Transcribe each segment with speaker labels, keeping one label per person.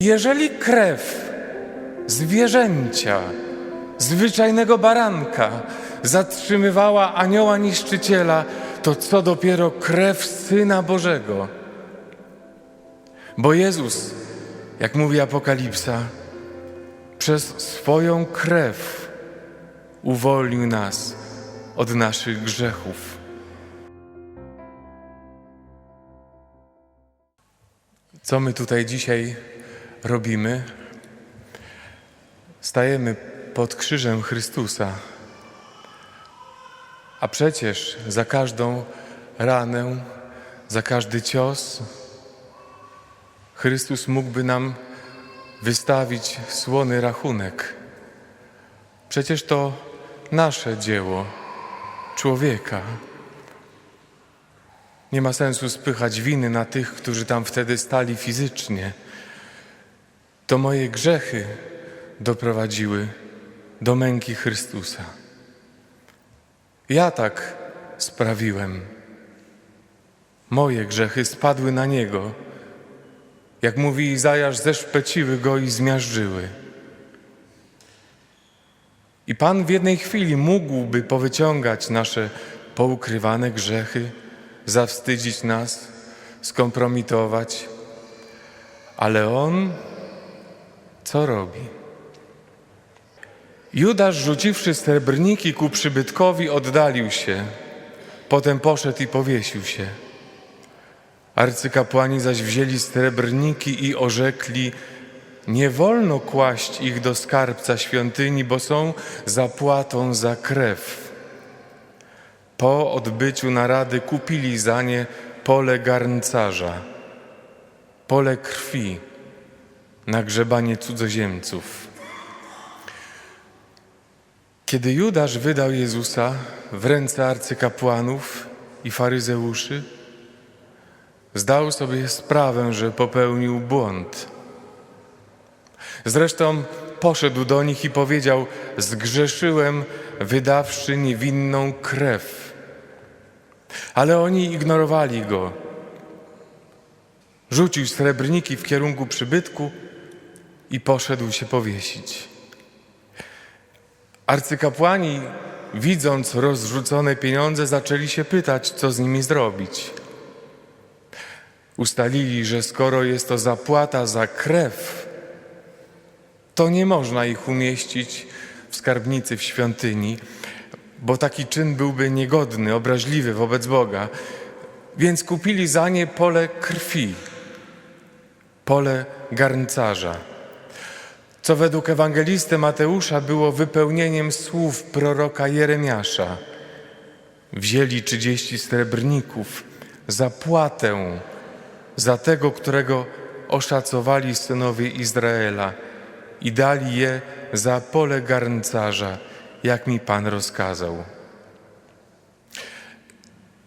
Speaker 1: Jeżeli krew zwierzęcia, zwyczajnego baranka zatrzymywała anioła niszczyciela, to co dopiero krew Syna Bożego. Bo Jezus, jak mówi Apokalipsa, przez swoją krew uwolnił nas od naszych grzechów. Co my tutaj dzisiaj robimy? Stajemy pod krzyżem Chrystusa. A przecież za każdą ranę, za każdy cios Chrystus mógłby nam wystawić słony rachunek. Przecież to nasze dzieło, człowieka. Nie ma sensu spychać winy na tych, którzy tam wtedy stali fizycznie. To moje grzechy doprowadziły do męki Chrystusa. Ja tak sprawiłem. Moje grzechy spadły na Niego. Jak mówi Izajasz, zeszpeciły Go i zmiażdżyły. I Pan w jednej chwili mógłby powyciągać nasze poukrywane grzechy, zawstydzić nas, skompromitować, ale On co robi? Judasz, rzuciwszy srebrniki ku przybytkowi, oddalił się. Potem poszedł i powiesił się. Arcykapłani zaś wzięli srebrniki i orzekli: Nie wolno kłaść ich do skarbca świątyni, bo są zapłatą za krew. Po odbyciu narady kupili za nie pole garncarza, pole krwi na grzebanie cudzoziemców. Kiedy Judasz wydał Jezusa w ręce arcykapłanów i faryzeuszy, zdał sobie sprawę, że popełnił błąd. Zresztą poszedł do nich i powiedział: Zgrzeszyłem, wydawszy niewinną krew. Ale oni ignorowali go. Rzucił srebrniki w kierunku przybytku i poszedł się powiesić. Arcykapłani, widząc rozrzucone pieniądze, zaczęli się pytać, co z nimi zrobić. Ustalili, że skoro jest to zapłata za krew, to nie można ich umieścić w skarbnicy w świątyni, bo taki czyn byłby niegodny, obraźliwy wobec Boga. Więc kupili za nie pole krwi, pole garncarza, co według ewangelisty Mateusza było wypełnieniem słów proroka Jeremiasza. Wzięli trzydzieści srebrników, zapłatę za tego, którego oszacowali synowie Izraela i dali je za pole garncarza, jak mi Pan rozkazał.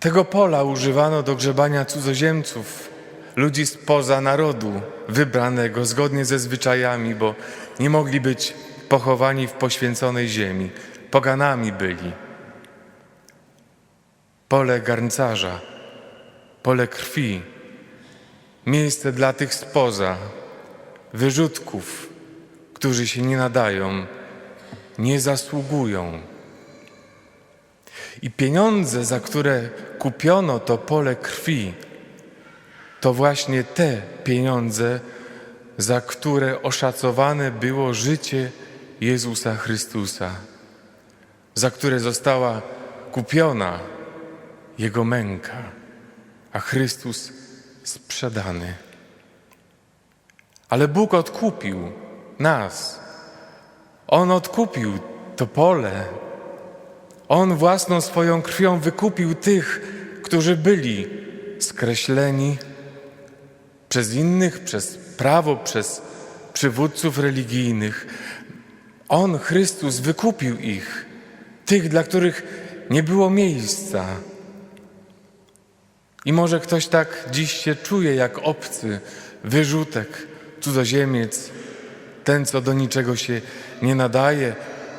Speaker 1: Tego pola używano do grzebania cudzoziemców, ludzi spoza narodu, wybranego zgodnie ze zwyczajami, bo nie mogli być pochowani w poświęconej ziemi. Poganami byli. Pole garncarza, pole krwi, miejsce dla tych spoza, wyrzutków, którzy się nie nadają, nie zasługują. I pieniądze, za które kupiono to pole krwi, to właśnie te pieniądze, za które oszacowane było życie Jezusa Chrystusa, za które została kupiona Jego męka, a Chrystus sprzedany. Ale Bóg odkupił nas. On odkupił to pole. On własną swoją krwią wykupił tych, którzy byli skreśleni przez innych, przez prawo, przez przywódców religijnych. On, Chrystus, wykupił ich, tych, dla których nie było miejsca. I może ktoś tak dziś się czuje jak obcy, wyrzutek, cudzoziemiec, ten, co do niczego się nie nadaje,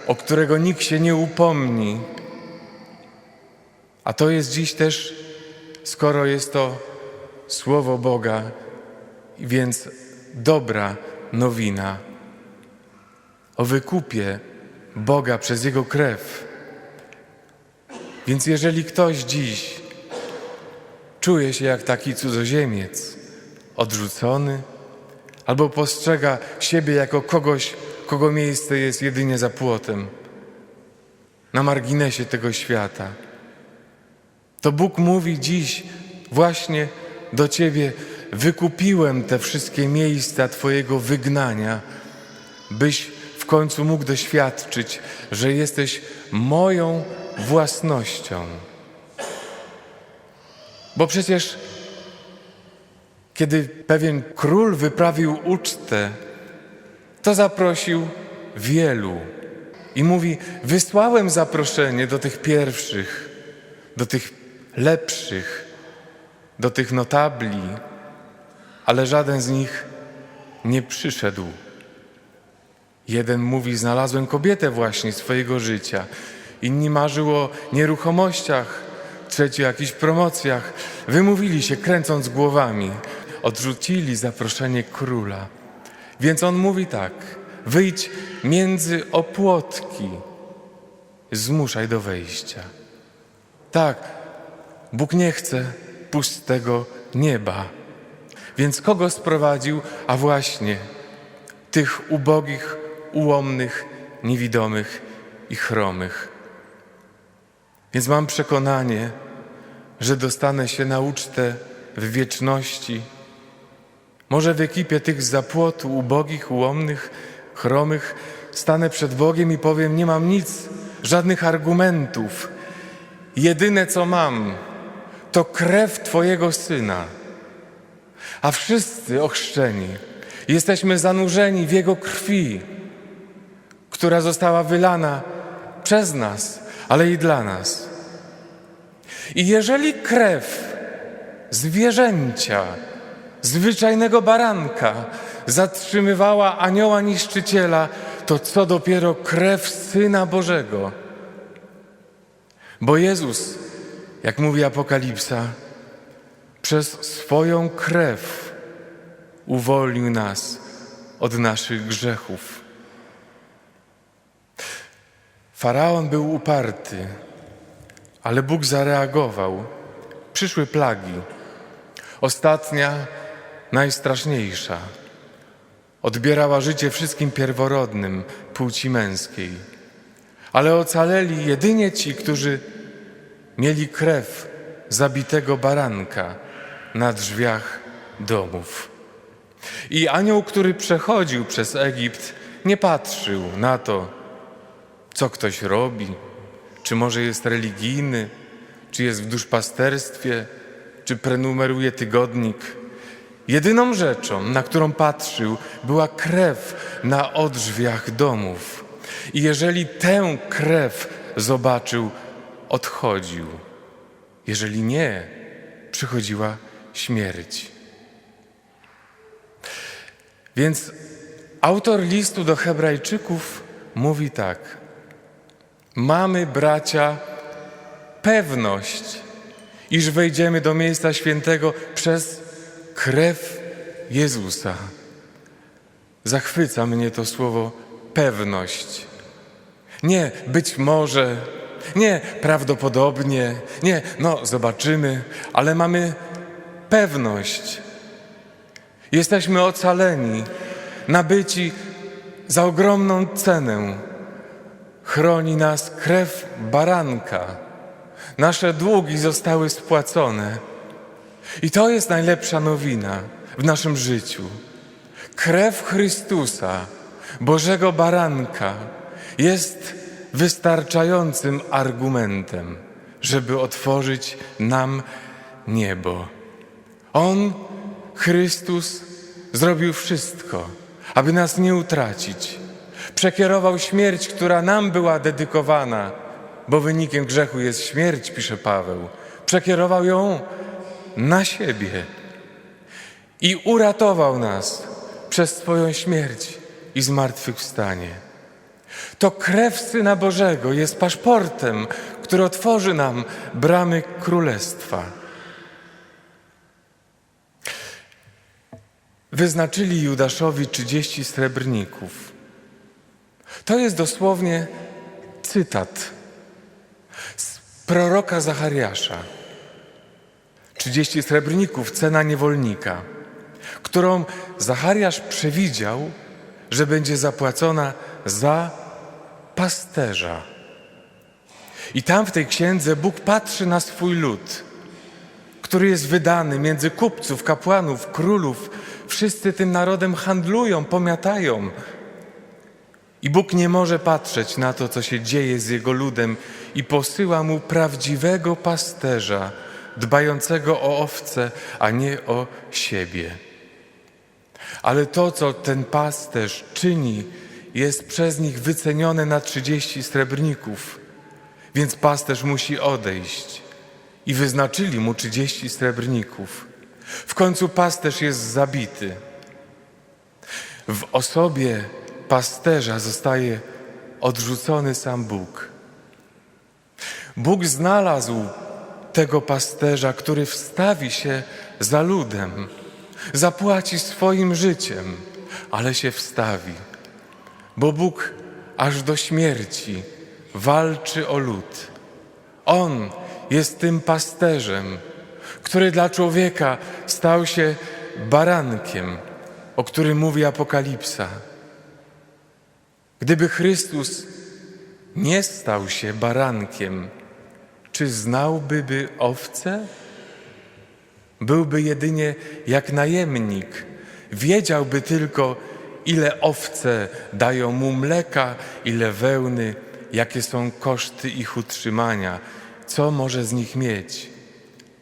Speaker 1: o którego nikt się nie upomni. A to jest dziś też, skoro jest to Słowo Boga, więc dobra nowina o wykupie Boga przez Jego krew. Więc jeżeli ktoś dziś czuje się jak taki cudzoziemiec, odrzucony, albo postrzega siebie jako kogoś, kogo miejsce jest jedynie za płotem, na marginesie tego świata, to Bóg mówi dziś właśnie do Ciebie: Wykupiłem te wszystkie miejsca Twojego wygnania, byś w końcu mógł doświadczyć, że jesteś moją własnością. Bo przecież, kiedy pewien król wyprawił ucztę, to zaprosił wielu i mówi: Wysłałem zaproszenie do tych pierwszych, do tych lepszych, do tych notabli, ale żaden z nich nie przyszedł. Jeden mówi: Znalazłem kobietę właśnie swojego życia, inni marzył o nieruchomościach, trzeci o jakichś promocjach. Wymówili się, kręcąc głowami, odrzucili zaproszenie króla. Więc on mówi tak: wyjdź między opłotki, zmuszaj do wejścia. Tak, Bóg nie chce pustego nieba. Więc kogo sprowadził? A właśnie tych ubogich, ułomnych, niewidomych i chromych. Więc mam przekonanie, że dostanę się na ucztę w wieczności. Może w ekipie tych zapłotu, ubogich, ułomnych, chromych, stanę przed Bogiem i powiem: Nie mam nic, żadnych argumentów. Jedyne co mam, to krew Twojego syna. A wszyscy ochrzczeni jesteśmy zanurzeni w Jego krwi, która została wylana przez nas, ale i dla nas. I jeżeli krew zwierzęcia, zwyczajnego baranka zatrzymywała anioła niszczyciela, to co dopiero krew Syna Bożego. Bo Jezus, jak mówi Apokalipsa, przez swoją krew uwolnił nas od naszych grzechów. Faraon był uparty, ale Bóg zareagował. Przyszły plagi. Ostatnia, najstraszniejsza. Odbierała życie wszystkim pierworodnym płci męskiej. Ale ocaleli jedynie ci, którzy mieli krew zabitego baranka na drzwiach domów. I anioł, który przechodził przez Egipt, nie patrzył na to, co ktoś robi, czy może jest religijny, czy jest w duszpasterstwie, czy prenumeruje tygodnik. Jedyną rzeczą, na którą patrzył, była krew na odrzwiach domów. I jeżeli tę krew zobaczył, odchodził. Jeżeli nie, przychodziła śmierć. Więc autor listu do Hebrajczyków mówi tak: Mamy, bracia, pewność, iż wejdziemy do miejsca świętego przez krew Jezusa. Zachwyca mnie to słowo pewność. Nie być może, nie prawdopodobnie, nie no zobaczymy, ale mamy pewność. Jesteśmy ocaleni, nabyci za ogromną cenę. Chroni nas krew baranka. Nasze długi zostały spłacone. I to jest najlepsza nowina w naszym życiu. Krew Chrystusa, Bożego Baranka, jest wystarczającym argumentem, żeby otworzyć nam niebo. On, Chrystus, zrobił wszystko, aby nas nie utracić. Przekierował śmierć, która nam była dedykowana, bo wynikiem grzechu jest śmierć, pisze Paweł. Przekierował ją na siebie i uratował nas przez swoją śmierć i zmartwychwstanie. To krew Syna Bożego jest paszportem, który otworzy nam bramy Królestwa. Wyznaczyli Judaszowi 30 srebrników. To jest dosłownie cytat z proroka Zachariasza. 30 srebrników, cena niewolnika, którą Zachariasz przewidział, że będzie zapłacona za pasterza. I tam w tej księdze Bóg patrzy na swój lud, który jest wydany między kupców, kapłanów, królów. Wszyscy tym narodem handlują, pomiatają. I Bóg nie może patrzeć na to, co się dzieje z Jego ludem i posyła mu prawdziwego pasterza, dbającego o owce, a nie o siebie. Ale to, co ten pasterz czyni, jest przez nich wycenione na 30 srebrników. Więc pasterz musi odejść. I wyznaczyli mu 30 srebrników. W końcu pasterz jest zabity. W osobie pasterza zostaje odrzucony sam Bóg. Bóg znalazł tego pasterza, który wstawi się za ludem, zapłaci swoim życiem, ale się wstawi, bo Bóg aż do śmierci walczy o lud. On jest tym pasterzem, który dla człowieka stał się barankiem, o którym mówi Apokalipsa. Gdyby Chrystus nie stał się barankiem, czy znałby by owce? Byłby jedynie jak najemnik, wiedziałby tylko, ile owce dają mu mleka, ile wełny, jakie są koszty ich utrzymania, co może z nich mieć.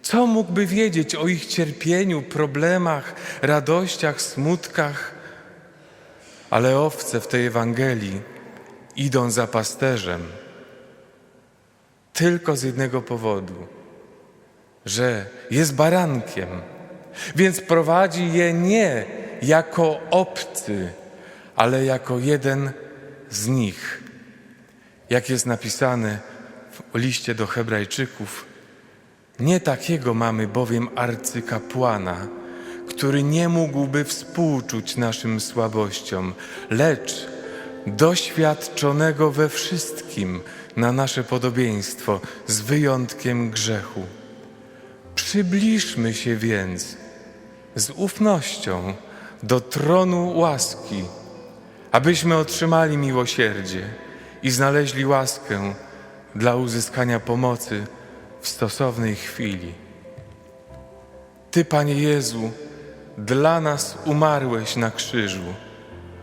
Speaker 1: Co mógłby wiedzieć o ich cierpieniu, problemach, radościach, smutkach? Ale owce w tej Ewangelii idą za pasterzem tylko z jednego powodu, że jest barankiem, więc prowadzi je nie jako obcy, ale jako jeden z nich. Jak jest napisane w liście do Hebrajczyków, nie takiego mamy bowiem arcykapłana, który nie mógłby współczuć naszym słabościom, lecz doświadczonego we wszystkim na nasze podobieństwo, z wyjątkiem grzechu. Przybliżmy się więc z ufnością do tronu łaski, abyśmy otrzymali miłosierdzie i znaleźli łaskę dla uzyskania pomocy w stosownej chwili. Ty, Panie Jezu, dla nas umarłeś na krzyżu,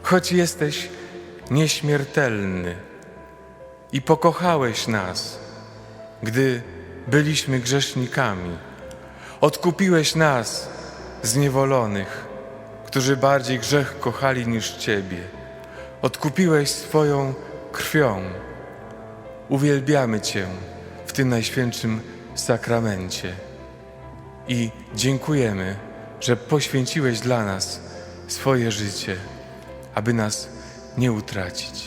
Speaker 1: choć jesteś nieśmiertelny i pokochałeś nas, gdy byliśmy grzesznikami. Odkupiłeś nas, zniewolonych, którzy bardziej grzech kochali niż Ciebie. Odkupiłeś swoją krwią. Uwielbiamy Cię w tym najświętszym sakramencie i dziękujemy, że poświęciłeś dla nas swoje życie, aby nas nie utracić.